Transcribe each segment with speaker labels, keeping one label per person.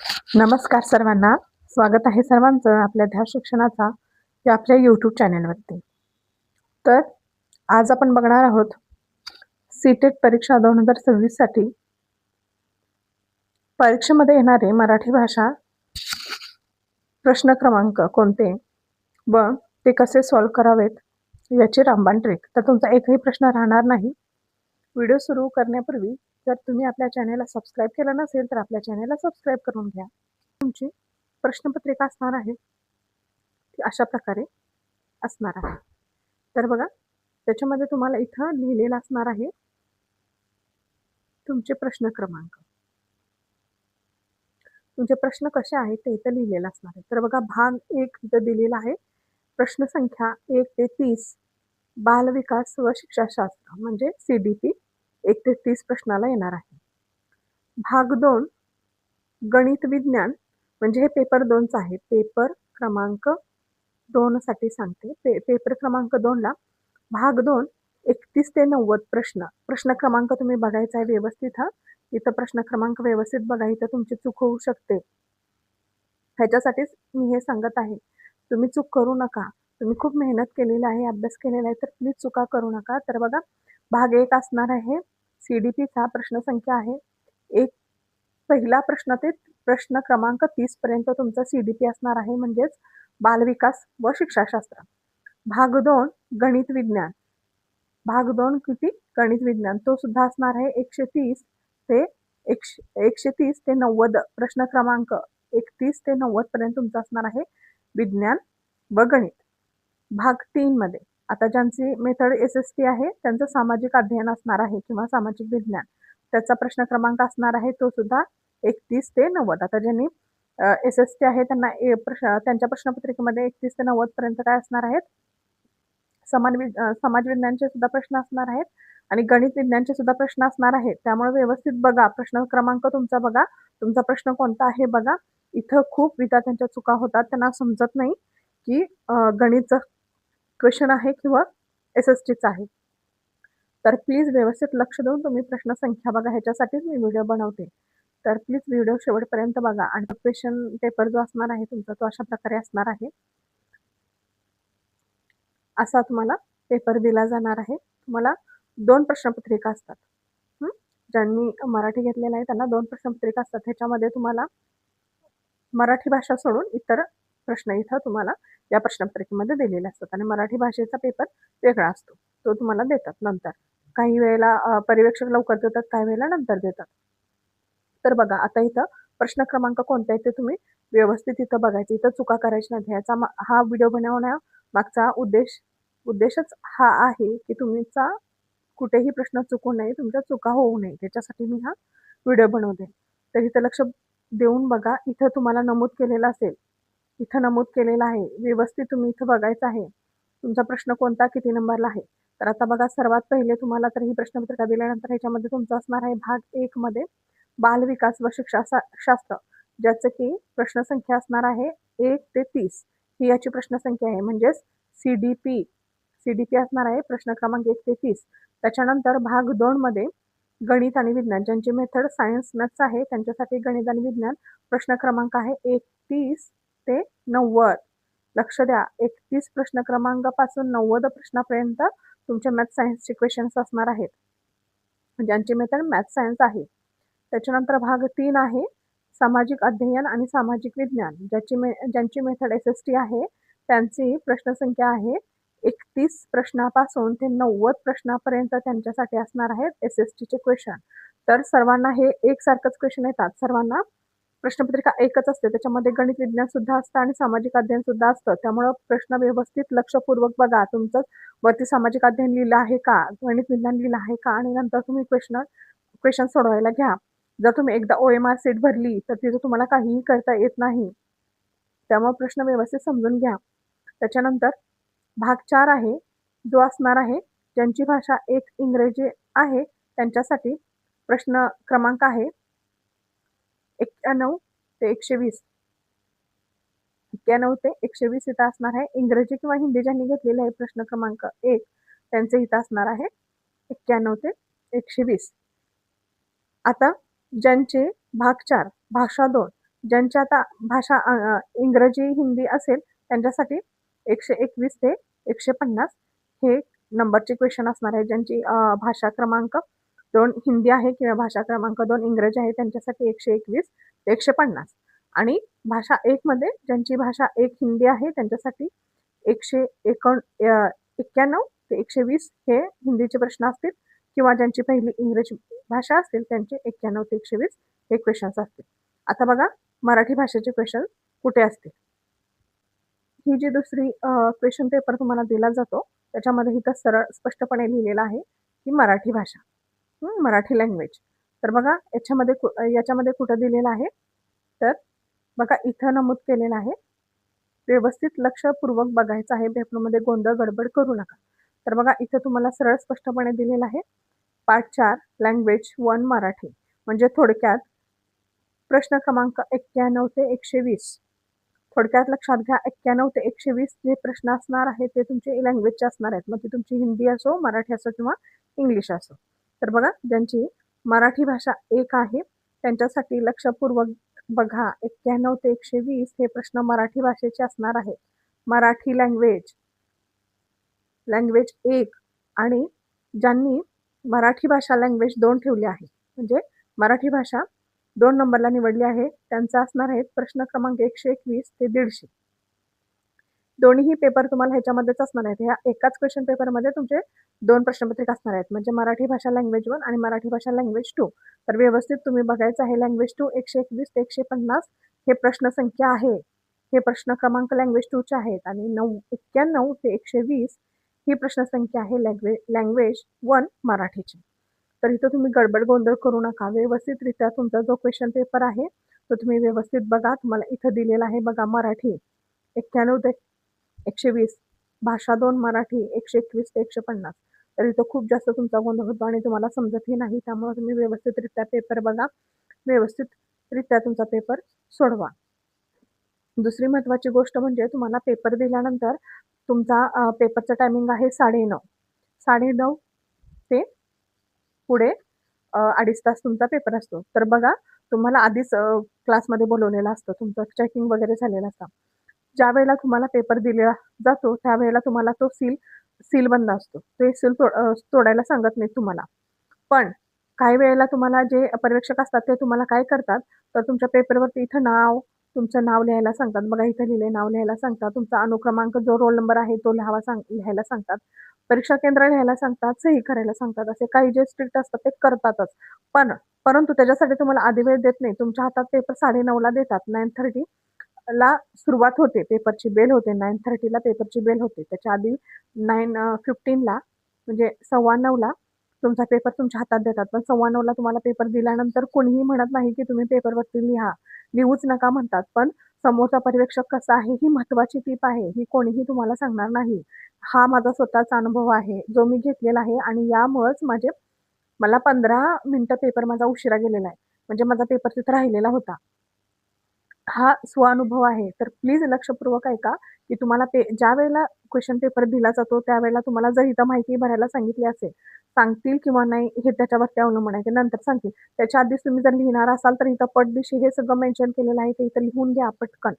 Speaker 1: नमस्कार सर्वांना. स्वागत आहे सर्वांचं आपल्या ध्यान शिक्षणाचा या आपल्या यूट्यूब चॅनेलवरती तर आज आपण बघणार आहोत सीटेट परीक्षा दोन हजार सव्वीससाठी परीक्षेमध्ये येणारे मराठी भाषा प्रश्न क्रमांक कोणते व ते कसे सॉल्व करावेत याची रामबाण ट्रिक तर तुमचा एकही प्रश्न राहणार नाही. व्हिडिओ सुरू करण्यापूर्वी जर तुम्ही आपल्या चॅनेलला सबस्क्राईब केलं नसेल तर आपल्या चॅनेलला सबस्क्राईब करून घ्या. तुमची प्रश्नपत्रिका असणार आहे. ती अशा प्रकारे असणार आहे. तर बघा त्याच्यामध्ये तुम्हाला इथं लिहिलेलं असणार आहे तुमचे प्रश्न क्रमांक. तुमचे प्रश्न कसे आहेत ते इथं लिहिलेलं असणार आहे. तर बघा भाग एक इथं दिलेला आहे. प्रश्न संख्या एक ते तीस बालविकास व शिक्षाशास्त्र म्हणजे सी डी पी एक ते तीस प्रश्नाला येणार आहे. भाग दोन गणित विज्ञान म्हणजे हे पेपर दोनचं आहे पेपर क्रमांक दोनसाठी सांगते. पे पेपर क्रमांक दोनला भाग दोन एकतीस ते नव्वद प्रश्न. प्रश्न क्रमांक तुम्ही बघायचा आहे व्यवस्थित हा. इथं प्रश्न क्रमांक व्यवस्थित बघा इथं तुमची चूक होऊ शकते. ह्याच्यासाठीच मी हे सांगत आहे. तुम्ही चूक करू नका. तुम्ही खूप मेहनत केलेली आहे अभ्यास केलेला आहे तर प्लीज चुका करू नका. तर बघा भाग एक असणार आहे. सी डी पीचा प्रश्नसंख्या आहे. एक पहिला प्रश्न ते प्रश्न क्रमांक तीसपर्यंत तुमचा सी डी पी असणार आहे म्हणजेच बालविकास व शिक्षाशास्त्र. भाग दोन गणित विज्ञान. भाग दोन किती? गणित विज्ञान. तो सुद्धा असणार आहे एकशे तीस ते एकशे एकशे तीस ते नव्वद. प्रश्न क्रमांक एकतीस ते नव्वद पर्यंत तुमचा असणार आहे विज्ञान व गणित. भाग तीन मध्ये आता ज्यांची मेथड एस एस टी आहे त्यांचं सामाजिक अध्ययन असणार आहे किंवा सामाजिक विज्ञान. त्याचा प्रश्न क्रमांक असणार आहे तो सुद्धा एकतीस ते नव्वद. आता ज्यांनी एस एस टी आहे त्यांना ए प्रश्न त्यांच्या प्रश्नपत्रिकेमध्ये एकतीस ते नव्वद पर्यंत काय असणार आहेत? समान वि समाज विज्ञानचे सुद्धा प्रश्न असणार आहेत आणि गणित विज्ञानचे सुद्धा प्रश्न असणार आहेत. त्यामुळे व्यवस्थित बघा प्रश्न क्रमांक तुमचा बघा. तुमचा प्रश्न कोणता आहे बघा. इथं खूप विद्यार्थ्यांच्या चुका होतात त्यांना समजत नाही की गणितचं क्वेश्चन आहे किंवा एस एस टीच आहे. तर प्लीज व्यवस्थित लक्ष देऊन तुम्ही प्रश्न संख्या बघा. ह्याच्यासाठीच मी व्हिडिओ बनवते. तर प्लीज व्हिडिओ शेवटपर्यंत बघा. आणि क्वेश्चन पेपर जो असणार आहे तुमचा तो अशा प्रकारे असणार आहे. असा तुम्हाला पेपर दिला जाणार आहे. तुम्हाला दोन प्रश्नपत्रिका असतात. ज्यांनी मराठी घेतलेला आहे त्यांना दोन प्रश्नपत्रिका असतात. ह्याच्यामध्ये तुम्हाला मराठी भाषा सोडून इतर प्रश्न इथं तुम्हाला या प्रश्नपत्रिकेमध्ये दिलेले असतात आणि मराठी भाषेचा पेपर वेगळा असतो. तो तुम्हाला देतात नंतर. काही वेळेला पर्यवेक्षक लवकर देतात काही वेळेला नंतर देतात. तर बघा आता इथं प्रश्न क्रमांक कोणता आहे ते तुम्ही व्यवस्थित इथं बघायचे. इथं चुका करायची नाही ह्याचा हा व्हिडिओ बनवण्या मागचा उद्देश उद्देशच हा आहे की तुमचा कुठेही प्रश्न चुकू नये तुमच्या चुका होऊ नये. त्याच्यासाठी मी हा व्हिडिओ बनवते. तर इथं लक्ष देऊन बघा. इथं तुम्हाला नमूद केलेलं असेल इथं नमूद केलेलं आहे. व्यवस्थित तुम्ही इथं बघायचं आहे. तुमचा प्रश्न कोणता? किती नंबरला आहे? तर आता बघा सर्वात पहिले तुम्हाला तर ही प्रश्नपत्रिका दिल्यानंतर ह्याच्यामध्ये तुमचा असणार आहे भाग एकमध्ये बालविकास व शिक्षा शास्त्र ज्याचं की प्रश्नसंख्या असणार आहे एक ते तीस. ही याची प्रश्नसंख्या आहे. म्हणजेच C D P C D P असणार आहे प्रश्न क्रमांक एक ते तीस. त्याच्यानंतर भाग दोनमध्ये गणित आणि विज्ञान ज्यांची मेथड सायन्स मॅथ्स आहे त्यांच्यासाठी गणित आणि विज्ञान प्रश्न क्रमांक आहे एक तीस. ते नव्वद. लक्ष द्या एकतीस प्रश्न क्रमांकापासून नव्वद प्रश्नापर्यंत तुमचे मॅथ सायन्सचे क्वेश्चन्स असणार आहेत. ज्यांची मेथड मॅथ सायन्स आहे. त्याच्यानंतर भाग तीन आहे सामाजिक अध्ययन आणि सामाजिक विज्ञान. ज्याची मे ज्यांची मेथड एस एस टी आहे त्यांची प्रश्नसंख्या आहे एकतीस प्रश्नापासून ते नव्वद प्रश्नापर्यंत त्यांच्यासाठी असणार आहेत एस एस टीचे क्वेश्चन तर सर्वांना हे एकसारखंच क्वेश्चन येतात. सर्वांना प्रश्नपत्रिका एकच असते. त्याच्यामध्ये गणित विज्ञान सुद्धा असतं आणि सामाजिक अध्ययन सुद्धा असतं. त्यामुळं प्रश्न व्यवस्थित लक्षपूर्वक बघा. तुमचं वरती सामाजिक अध्ययन लिहिलं आहे का? गणित विज्ञान लिहिलं आहे का? आणि नंतर तुम्ही क्वेश्चन क्वेश्चन सोडवायला घ्या. जर तुम्ही एकदा ओ एम आर सीट भरली तर तिथं तुम्हाला काहीही करता येत नाही. त्यामुळे प्रश्न व्यवस्थित समजून घ्या. त्याच्यानंतर भाग चार आहे. जो असणार आहे ज्यांची भाषा एक इंग्रजी आहे त्यांच्यासाठी प्रश्न क्रमांक आहे. एक्क्याण्णव ते एकशे वीस एक्क्याण्णव ते एकशे वीस इथं असणार आहे. इंग्रजी किंवा हिंदी ज्यांनी घेतलेला आहे प्रश्न क्रमांक एक त्यांचे इथं असणार आहे एक्क्याण्णव ते एकशे वीस आता ज्यांचे भाग चार भाषा दोन ज्यांची आता भाषा इंग्रजी हिंदी असेल त्यांच्यासाठी एकशे एकवीस ते एकशे पन्नास हे नंबरचे क्वेश्चन असणार आहे. ज्यांची भाषा क्रमांक दोन हिंदी आहे किंवा भाषा क्रमांक दोन इंग्रजी आहे त्यांच्यासाठी एकशे एकवीस ते एकशे पन्नास. आणि भाषा एकमध्ये ज्यांची भाषा एक हिंदी आहे त्यांच्यासाठी एकशे एकोण एक्क्याण्णव ते एकशे वीस हे हिंदीचे प्रश्न असतील किंवा ज्यांची पहिली इंग्रजी भाषा असतील त्यांचे एक्क्याण्णव ते एकशे वीस हे क्वेश्चन्स असतील. आता बघा मराठी भाषेचे क्वेश्चन कुठे असतील? ही जी दुसरी क्वेश्चन पेपर तुम्हाला दिला जातो त्याच्यामध्ये इथं सरळ स्पष्टपणे लिहिलेलं आहे की मराठी भाषा. मराठी लँग्वेज तर बघा याच्यामध्ये कु- याच्यामध्ये कुठं दिलेलं आहे? तर बघा इथं नमूद केलेलं आहे. व्यवस्थित लक्षपूर्वक बघायचं आहे. पेपरमध्ये गोंधळ गडबड करू नका. तर बघा इथं तुम्हाला सरळ स्पष्टपणे दिलेलं आहे. पाठ चार लँग्वेज वन मराठी. म्हणजे थोडक्यात प्रश्न क्रमांक एक्क्याण्णव ते एकशे वीस थोडक्यात लक्षात घ्या एक्क्याण्णव ते एकशे वीस जे प्रश्न असणार आहेत ते तुमचे लँग्वेजचे असणार आहेत. मग ती तुमची हिंदी असो मराठी असो किंवा इंग्लिश असो. तर बघा ज्यांची मराठी भाषा एक आहे त्यांच्यासाठी लक्षपूर्वक बघा एक्क्याण्णव ते एकशे वीस हे प्रश्न मराठी भाषेचे असणार आहेत. मराठी लँग्वेज लँग्वेज एक आणि ज्यांनी मराठी भाषा लँग्वेज दोन ठेवली आहे म्हणजे मराठी भाषा दोन नंबरला निवडली आहे त्यांचा असणार आहेत प्रश्न क्रमांक एकशे एकवीस ते दीडशे. दोन्हीही पेपर तुम्हाला ह्याच्यामध्येच असणार आहेत. ह्या एकाच क्वेश्चन पेपरमध्ये तुमचे दोन प्रश्नपत्रिका असणार आहेत. म्हणजे मराठी भाषा लँग्वेज वन आणि मराठी भाषा लँग्वेज टू तर व्यवस्थित तुम्ही बघायचं आहे लँग्वेज टू एकशे एकवीस ते एकशे पन्नास हे प्रश्न संख्या आहे. हे प्रश्न क्रमांक लँग्वेज टूचे आहेत आणि नऊ एक्क्याण्णव ते एकशे वीस ही प्रश्नसंख्या आहे लँग्वेज लँग्वेज वन मराठीची. तर इथं तुम्ही गडबड गोंधळ करू नका. व्यवस्थितरित्या तुमचा जो क्वेश्चन पेपर आहे तो तुम्ही व्यवस्थित बघा. तुम्हाला इथं दिलेला आहे बघा मराठी. एक्क्याण्णव ते एकशे वीस भाषा दोन मराठी एकशे एकवीस ते एकशे पन्नास तर इथं खूप जास्त तुमचा गोंधळ होतो आणि तुम्हाला समजतही नाही त्यामुळे तुम्ही व्यवस्थितरित्या पेपर बघा. व्यवस्थितरित्या तुमचा पेपर सोडवा. दुसरी महत्त्वाची गोष्ट म्हणजे तुम्हाला पेपर दिल्यानंतर तुमचा पेपरचं टायमिंग आहे साडेनऊ साडेनऊ ते पुढे अडीच तास तुमचा पेपर असतो. तर बघा तुम्हाला आधीच क्लासमध्ये बोलवलेलं असतं. तुमचं चेकिंग वगैरे झालेलं असतं. ज्या वेळेला तुम्हाला पेपर दिलेला जातो त्यावेळेला तुम्हाला तो सील सील बंद असतो. ते सील तोड तोडायला सांगत नाही तुम्हाला. पण काही वेळेला तुम्हाला जे पर्यवेक्षक असतात ते तुम्हाला काय करतात तर तुमच्या पेपरवरती इथं नाव तुमचं नाव लिहायला सांगतात. बघा इथं लिहिले नाव लिहायला सांगतात. तुमचा अनुक्रमांक जो रोल नंबर आहे तो लिहावा सांग लिहायला सांगतात. परीक्षा केंद्र लिहायला सांगतात सही करायला सांगतात. असे काही जे स्ट्रिक्ट असतात ते करतातच. पण परंतु त्याच्यासाठी तुम्हाला आधी वेळ देत नाही. तुमच्या हातात पेपर साडे नऊला देतात नाईन थर्टी ला सुरुवात होते. पेपरची बेल होते. नाईन थर्टीला पेपरची बेल होते. त्याच्या आधी नाईन फिफ्टीनला म्हणजे सव्वा नऊला तुमचा पेपर तुमच्या हातात देतात. पण सव्वा नऊला तुम्हाला पेपर दिल्यानंतर कोणीही म्हणत नाही की तुम्ही पेपरवरती लिहा. लिहूच नका म्हणतात. पण समोरचा पर्यवेक्षक कसा आहे ही महत्वाची टीप आहे. ही कोणीही तुम्हाला सांगणार नाही. हा माझा स्वतःचा अनुभव आहे. जो मी घेतलेला आहे आणि यामुळेच माझे मला पंधरा मिनिटं पेपर माझा उशिरा गेलेला आहे. म्हणजे माझा पेपर तिथं राहिलेला होता. हा स्वानुभव आहे. तर प्लीज लक्षपूर्वक ऐका की तुम्हाला पे ज्या वेळेला क्वेश्चन पेपर दिला जातो त्यावेळेला तुम्हाला जर इथं माहिती भरायला सांगितली असेल सांगतील किंवा नाही हे त्याच्यावरती अवलंबून आहे. ते नंतर सांगतील. त्याच्या आधीच तुम्ही जर लिहिणार असाल तर इथं पटदिशी हे सगळं मेन्शन केलेलं आहे ते इथं लिहून घ्या पटकन.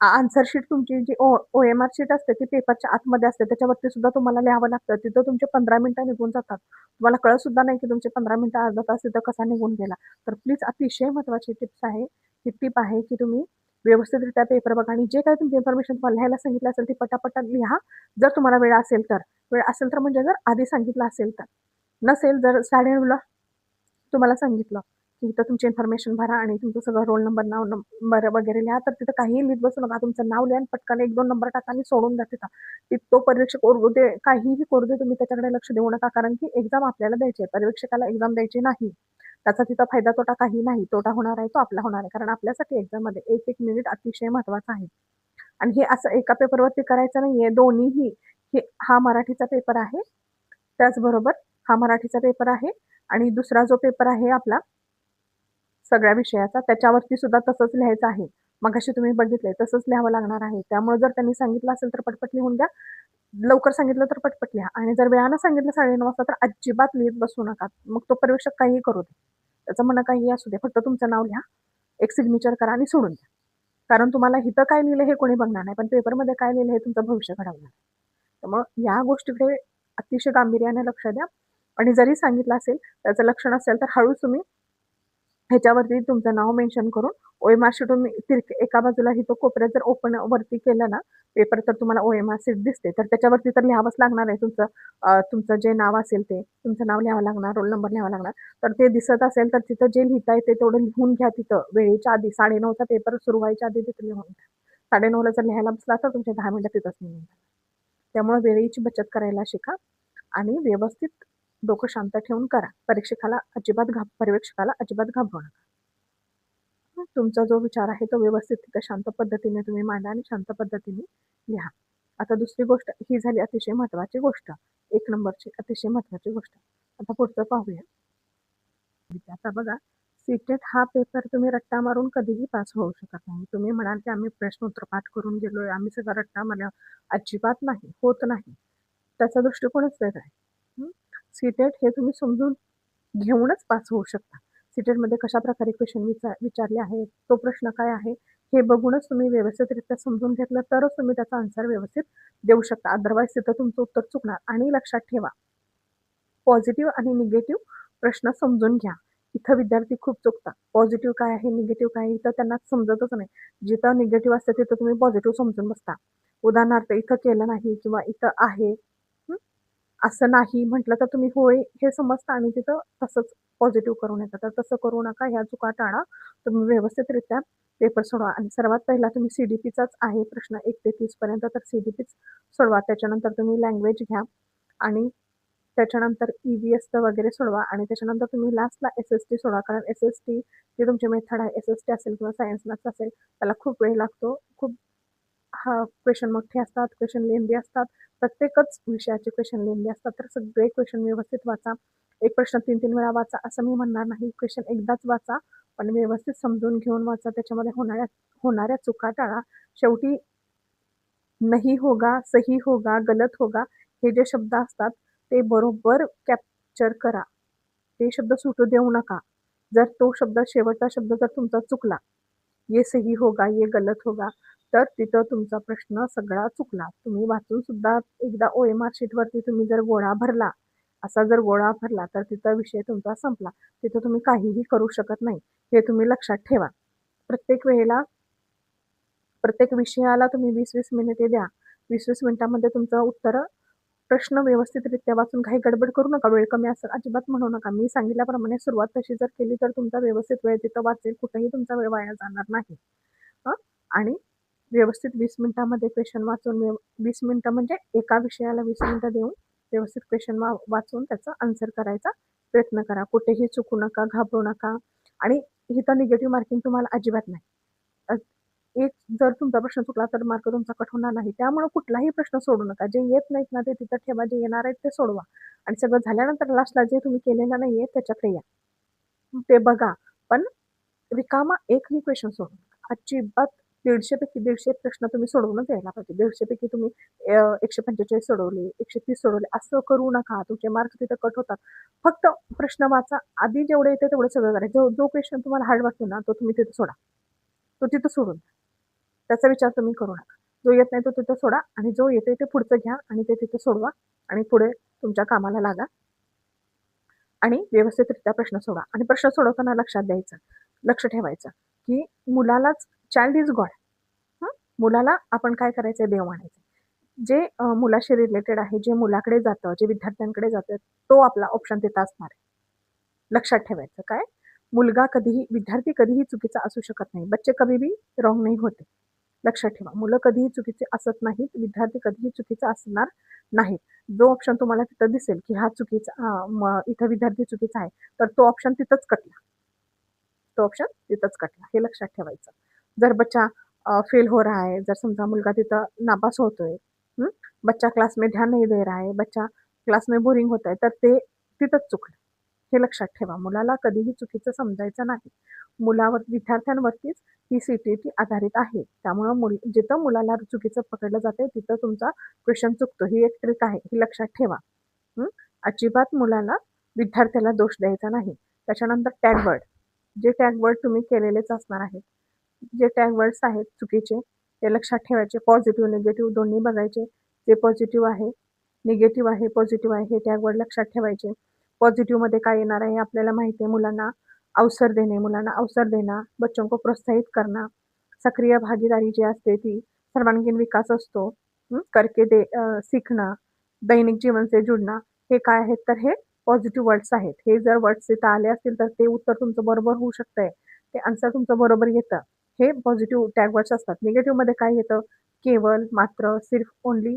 Speaker 1: आन्सर शीट तुमची जी O O M R sheet असते ती पेपरच्या आतमध्ये असते. त्याच्यावरती सुद्धा तुम्हाला लिहावं लागतं. तिथं तुमचे पंधरा मिनिटं निघून जातात. तुम्हाला कळत सुद्धा नाही की तुमचे पंधरा मिनिटं अर्धा तास तिथं कसा निघून गेला. तर प्लीज अतिशय महत्त्वाची टिप्स आहे. ही टीप आहे की तुम्ही व्यवस्थितरित्या पेपर बघा आणि जे काही तुमची इन्फॉर्मेशन तुम्हाला लिहायला सांगितलं असेल ती पटापटा लिहा. जर तुम्हाला वेळ असेल तर. वेळ असेल तर म्हणजे जर आधी सांगितलं असेल तर. नसेल जर साडेनऊला तुम्हाला सांगितलं. की इथं तुमची इन्फॉर्मेशन भरा आणि तुमचं सगळं रोल नंबर नाव नंबर वगैरे लिहा. तर तिथं काहीही लिहित बसू नका. तुमचं नाव लिहा आणि पटकन एक दोन नंबर टाका आणि सोडून द्या तिथं. तो परीक्षक ओरगू दे काहीही करू दे तुम्ही त्याच्याकडे लक्ष देऊ नका. कारण की एक्झाम आपल्याला द्यायची आहे. पर्यवेक्षकाला एक्झाम द्यायची नाही. त्याचा तिथं फायदा तोटा काही नाही. तोटा होणार आहे तो आपला होणार आहे. कारण आपल्यासाठी एक्झाममध्ये एक एक मिनिट अतिशय महत्त्वाचा आहे. आणि हे असं एका पेपरवरती करायचं नाही आहे दोन्हीही. हे हा मराठीचा पेपर आहे. त्याचबरोबर हा मराठीचा पेपर आहे. आणि दुसरा जो पेपर आहे आपला सगळ्या विषयाचा त्याच्यावरती सुद्धा तसंच लिहायचं आहे. मगाशी तुम्ही बघितलंय तसंच लिहावं लागणार आहे. त्यामुळे जर त्यांनी सांगितलं असेल तर पटपट लिहून द्या लवकर सांगितलं तर पटपट लिहा. आणि जर वेळानं सांगितलं साडेनऊ वाजता तर अजिबात लिहित बसू नका. मग तो परीक्षक काहीही करू दे. त्याचं म्हणणं काहीही असू दे. फक्त तुमचं नाव लिहा. एक सिग्नेचर करा आणि सोडून द्या. कारण तुम्हाला इथं काय लिहिलं हे कोणी बघणार नाही. पण पेपरमध्ये काय लिहिलं हे तुमचं भविष्य घडवणार त्यामुळं या गोष्टीकडे अतिशय गांभीर्याने लक्ष द्या. आणि जरी सांगितलं असेल त्याचं लक्षण असेल तर हळूच तुम्ही ह्याच्यावरती तुमचं नाव मेन्शन करून ओ एम आर शीट तुम्ही तिरके एका बाजूला ही तो कोपऱ्यात जर ओपन वरती केलं ना पेपर तर तुम्हाला ओ एम आर शीट दिसते. तर त्याच्यावरती तर लिहावंच लागणार आहे तुमचं तुमचं जे नाव असेल ते तुमचं नाव लिहावं लागणार रोल नंबर लिहावा लागणार. तर ते दिसत असेल तर तिथं जे लिहिता येते तेवढं लिहून घ्या तिथं. वेळेच्या आधी साडेनऊचा पेपर सुरू व्हायच्या आधी तिथं लिहून घ्या. साडेनऊला जर लिहायला बसला तर तुमच्या दहा मिनटं तिथंच निघून त्यामुळे वेळेची बचत करायला शिका आणि व्यवस्थित डोकं शांत ठेवून करा. परीक्षकाला अजिबात घाब पर्यवेक्षकाला अजिबात घाबरू नका. तुमचा जो विचार आहे तो व्यवस्थित तिथं शांत पद्धतीने तुम्ही मांडा आणि शांत पद्धतीने लिहा. आता दुसरी गोष्ट ही झाली अतिशय महत्वाची गोष्ट. एक नंबरची अतिशय महत्वाची गोष्ट. आता पुढचं पाहूया. आता बघा सीटेट हा पेपर तुम्ही रट्टा मारून कधीही पास होऊ शकत नाही. तुम्ही म्हणाल की आम्ही प्रश्न उत्तरपाठ करून गेलोय. आम्ही सगळा रट्टा मारला अजिबात नाही होत नाही. त्याचा दृष्टिकोनच वेगळा आहे. सीटेट हे तुम्ही समजून घेऊनच पास होऊ शकता. सीटेटमध्ये कशा प्रकारे क्वेश्चन विचार विचारले आहे तो प्रश्न काय आहे हे बघूनच तुम्ही व्यवस्थितरित्या समजून घेतलं तरच तुम्ही त्याचा आन्सर व्यवस्थित देऊ शकता. अदरवाईज तिथं तुमचं उत्तर चुकणार. आणि लक्षात ठेवा पॉझिटिव्ह आणि निगेटिव्ह प्रश्न समजून घ्या. इथं विद्यार्थी खूप चुकतात. पॉझिटिव्ह काय आहे निगेटिव्ह काय आहे इथं त्यांना समजतच नाही. जिथं निगेटिव्ह असतं तिथं तुम्ही पॉझिटिव्ह समजून बसता. उदाहरणार्थ इथं केलं नाही किंवा इथं आहे असं नाही म्हटलं तर तुम्ही होय हे समजता आणि तिथं तसंच पॉझिटिव्ह करून येतात तर तसं करू नका ह्या चुका टाळा. तुम्ही व्यवस्थितरित्या पेपर सोडवा. आणि सर्वात पहिला तुम्ही सी डी पीचाच आहे प्रश्न एक ते तीसपर्यंत तर सी डी पीच सोडवा. त्याच्यानंतर तुम्ही लँग्वेज घ्या आणि त्याच्यानंतर ई व्ही एसचं वगैरे सोडवा. आणि त्याच्यानंतर तुम्ही लास्टला एस एस टी सोडवा. कारण एस एस टी जे तुमचे मेथड आहे एस एस टी असेल किंवा सायन्स मॅथ्स असेल त्याला खूप वेळ लागतो. खूप हा क्वेश्चन मोठे असतात क्वेश्चन लेंदी असतात. प्रत्येकच विषयाचे क्वेश्चन लेंदी असतात. तर सगळे क्वेश्चन व्यवस्थित वाचा. एक प्रश्न तीन तीन वेळा वाचा असं मी म्हणणार नाही. क्वेश्चन एकदाच वाचा पण व्यवस्थित समजून घेऊन वाचा. त्याच्यामध्ये होणाऱ्या होणाऱ्या चुका टाळा. शेवटी नाही होगा सही होगा गलत होगा हे जे शब्द असतात ते बरोबर कॅप्चर करा. ते शब्द सुटू देऊ नका. जर तो शब्द शेवटचा शब्द जर तुमचा चुकला ये सही होगा ये गलत होगा तर तिथं तुमचा प्रश्न सगळा चुकला. तुम्ही वाचून सुद्धा एकदा ओ एम आर शीटवरती तुम्ही जर गोळा भरला असा जर गोळा भरला तर तिथं विषय तुमचा संपला. तिथं तुम्ही काहीही करू शकत नाही हे तुम्ही लक्षात ठेवा. प्रत्येक वेळेला प्रत्येक विषयाला तुम्ही वीस वीस मिनिटे द्या. वीस वीस मिनिटामध्ये तुमचं उत्तर प्रश्न व्यवस्थितरित्या वाचून काही गडबड करू नका वेळ कमी असेल अजिबात म्हणू नका. मी सांगितल्याप्रमाणे सुरुवात तशी जर केली तर तुमचा व्यवस्थित वेळ तिथं वाचेल कुठेही तुमचा वेळ वाया जाणार नाही. हं? आणि व्यवस्थित वीस मिनिटामध्ये क्वेश्चन वाचून वीस मिनिटं म्हणजे एका विषयाला वीस मिनिटं देऊन व्यवस्थित क्वेश्चन वा वाचून त्याचा आन्सर करायचा प्रयत्न करा. कुठेही चुकू नका घाबरू नका. आणि इथं निगेटिव्ह मार्किंग तुम्हाला अजिबात नाही. एक जर तुमचा प्रश्न चुकला तर मार्क तुमचा कट होणार नाही. त्यामुळे कुठलाही प्रश्न सोडू नका. जे येत नाहीत ना ते तिथं ठेवा. जे येणार आहेत ते सोडवा. आणि सगळं झाल्यानंतर लास्टला जे तुम्ही केलेलं नाही आहे त्याच्याकडे या. ते बघा. पण रिकामा एकही क्वेश्चन सोडू नका. अजिबात दीडशे पैकी दीडशे प्रश्न तुम्ही सोडवूनच यायला पाहिजे. दीडशेपैकी तुम्ही एकशे पंचेचाळीस सोडवले एकशे तीस सोडवले असं करू नका. तुमचे मार्क्स तिथे कट होतात. फक्त प्रश्न वाचा. आधी जेवढे येते तेवढं सगळं करायचं जो जो क्वेश्चन तुम्हाला हार्ड वाटतो ना तो तुम्ही तिथे सोडा. तो तिथं सोडून द्या. त्याचा विचार तुम्ही करू नका. जो येत नाही तो तिथं सोडा आणि जो येते ते पुढचं घ्या आणि ते तिथं सोडवा आणि पुढे तुमच्या कामाला लागा. आणि व्यवस्थितरित्या प्रश्न सोडा. आणि प्रश्न सोडवताना लक्षात द्यायचं. लक्ष ठेवायचं की मुलालाच चाइल्ड इज गॉड. मुलाला आपण काय करायचं देव मानायचं जे मुलाशी रिलेटेड आहे जे मुलाकडे जातं जे विद्यार्थ्यांकडे जातं तो आपला ऑप्शन तिथं असणार आहे. लक्षात ठेवायचं. काय? मुलगा कधीही विद्यार्थी कधीही चुकीचा असू शकत नाही. बच्चे कधी भी रॉंग नाही होते. लक्षात ठेवा. मुलं कधीही चुकीचे असत नाहीत विद्यार्थी कधीही चुकीचा असणार नाहीत. जो ऑप्शन तुम्हाला तिथं दिसेल की हा चुकीचा म- इथं विद्यार्थी चुकीचा आहे तर तो ऑप्शन तिथंच कटला. तो ऑप्शन तिथंच कटला. हे लक्षात ठेवायचं. जर बच्चा फेल हो रहा है जर समजा मुलगा तिथं नापास होतोय बच्चा क्लास में ध्यान नहीं दे रहा है बच्चा क्लास में बोरिंग होत आहे तर ते तिथंच चुकलं. हे लक्षात ठेवा. मुलाला कधीही चुकीचं समजायचं नाही. मुलावर विद्यार्थ्यांवरतीच ही सी टी टी आधारित आहे. त्यामुळं मुल जिथं मुलाला चुकीचं पकडलं जाते तिथं तुमचा क्वेश्चन चुकतो. ही एक ट्रिक आहे. ही लक्षात ठेवा. अजिबात मुलाला विद्यार्थ्याला दोष द्यायचा नाही. त्याच्यानंतर टॅगवर्ड जे टॅगवर्ड तुम्ही केलेलेच असणार आहेत जे टॅग वर्ड्स आहेत चुकीचे ते लक्षात ठेवायचे. पॉझिटिव्ह निगेटिव्ह दोन्ही बघायचे. जे पॉझिटिव्ह आहे निगेटिव्ह आहे पॉझिटिव्ह आहे हे टॅग वर्ड लक्षात ठेवायचे. पॉझिटिव्हमध्ये काय येणार आहे आपल्याला माहिती आहे. मुलांना अवसर देणे मुलांना अवसर देणं बच्चों को प्रोत्साहित करणं. सक्रिय भागीदारी जी असते ती सर्वांगीण विकास असतो. करके दे शिकणं दैनिक जीवन से जुडणं हे काय आहेत? तर हे पॉझिटिव्ह वर्ड्स आहेत. हे जर वर्ड्स इथं आले असतील तर ते उत्तर तुमचं बरोबर होऊ शकतंय. ते आन्सर तुमचं बरोबर येतं. हे पॉझिटिव्ह टॅग वर्ड्स असतात. निगेटिव्हमध्ये काय येतं? केवळ मात्र सिर्फ ओनली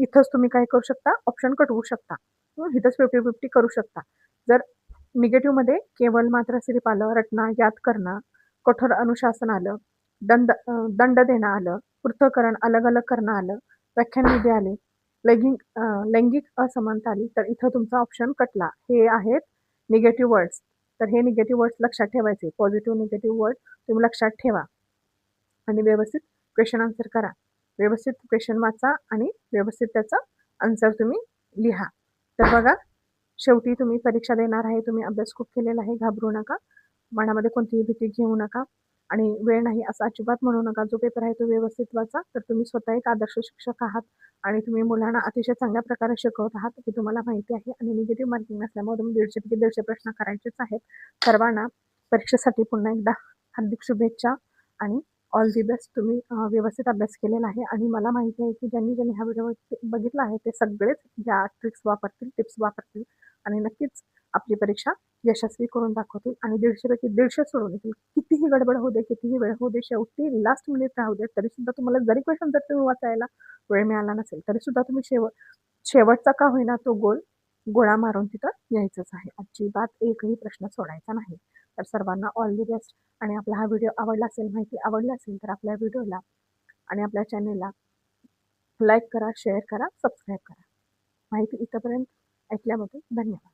Speaker 1: इथंच तुम्ही काय करू शकता? ऑप्शन कटवू शकता. इथंच फिफ्टी फिफ्टी करू शकता. जर निगेटिव्हमध्ये केवळ मात्र सिर्फ आलं रटना याद करणं कठोर अनुशासन आलं दंड दंड देणं आलं पृथ्थकरण अलग अलग करणं आलं व्याख्यानविधी आले लैंगिक लैंगिक असमानता आली तर इथं तुमचा ऑप्शन कटला. हे आहेत निगेटिव्ह वर्ड्स तर हे निगेटिव्ह वर्ड्स लक्षात ठेवायचे. पॉझिटिव्ह निगेटिव्ह वर्ड तुम्ही लक्षात ठेवा. आणि व्यवस्थित क्वेश्चन आन्सर करा. व्यवस्थित क्वेश्चन वाचा आणि व्यवस्थित त्याचा आन्सर तुम्ही लिहा. तर बघा शेवटी तुम्ही परीक्षा देणार आहे तुम्ही अभ्यास खूप केलेला आहे घाबरू नका. मनामध्ये कोणतीही भीती घेऊ नका. आणि वेळ नाही असं अजिबात म्हणू नका. जो पेपर आहे तो व्यवस्थित वाचा. तर तुम्ही स्वतः एक आदर्श शिक्षक आहात आणि तुम्ही मुलांना अतिशय चांगल्या प्रकारे शिकवत आहात हे तुम्हाला माहिती आहे. आणि निगेटिव्ह मार्किंग नसल्यामुळे तुम्ही दीडशेपैकी दीडशे प्रश्न करायचेच आहेत. सर्वांना परीक्षेसाठी पुन्हा एकदा हार्दिक शुभेच्छा आणि ऑल दी बेस्ट तुम्ही व्यवस्थित अभ्यास केलेला आहे आणि मला माहिती आहे की ज्यांनी ज्यांनी हा व्हिडिओ बघितला आहे ते सगळेच ज्या ट्रिक्स वापरतील टिप्स वापरतील. आणि नक्कीच आपली परीक्षा यशस्वी करून दाखवतील आणि दीडशेपैकी दीडशे सोडून येतील कितीही गडबड होऊ दे कितीही वेळ होऊ दे शेवटी लास्ट मिनिट राहू दे तरी सुद्धा तुम्हाला जरी क्वेश्चन जर तुम्ही वाचायला वेळ मिळाला नसेल तरी सुद्धा तुम्ही शेवट शेवटचा का होईना तो गोल गोळा मारून तिथं यायचंच आहे. अजिबात एकही प्रश्न सोडायचा नाही. तर सर्वांना ऑल दी बेस्ट आणि आपला हा व्हिडिओ आवडला असेल माहिती आवडली असेल तर आपल्या व्हिडिओला आणि आपल्या चॅनेलला लाईक करा शेअर करा सबस्क्राईब करा. माहिती इथंपर्यंत ऐकल्याबद्दल धन्यवाद.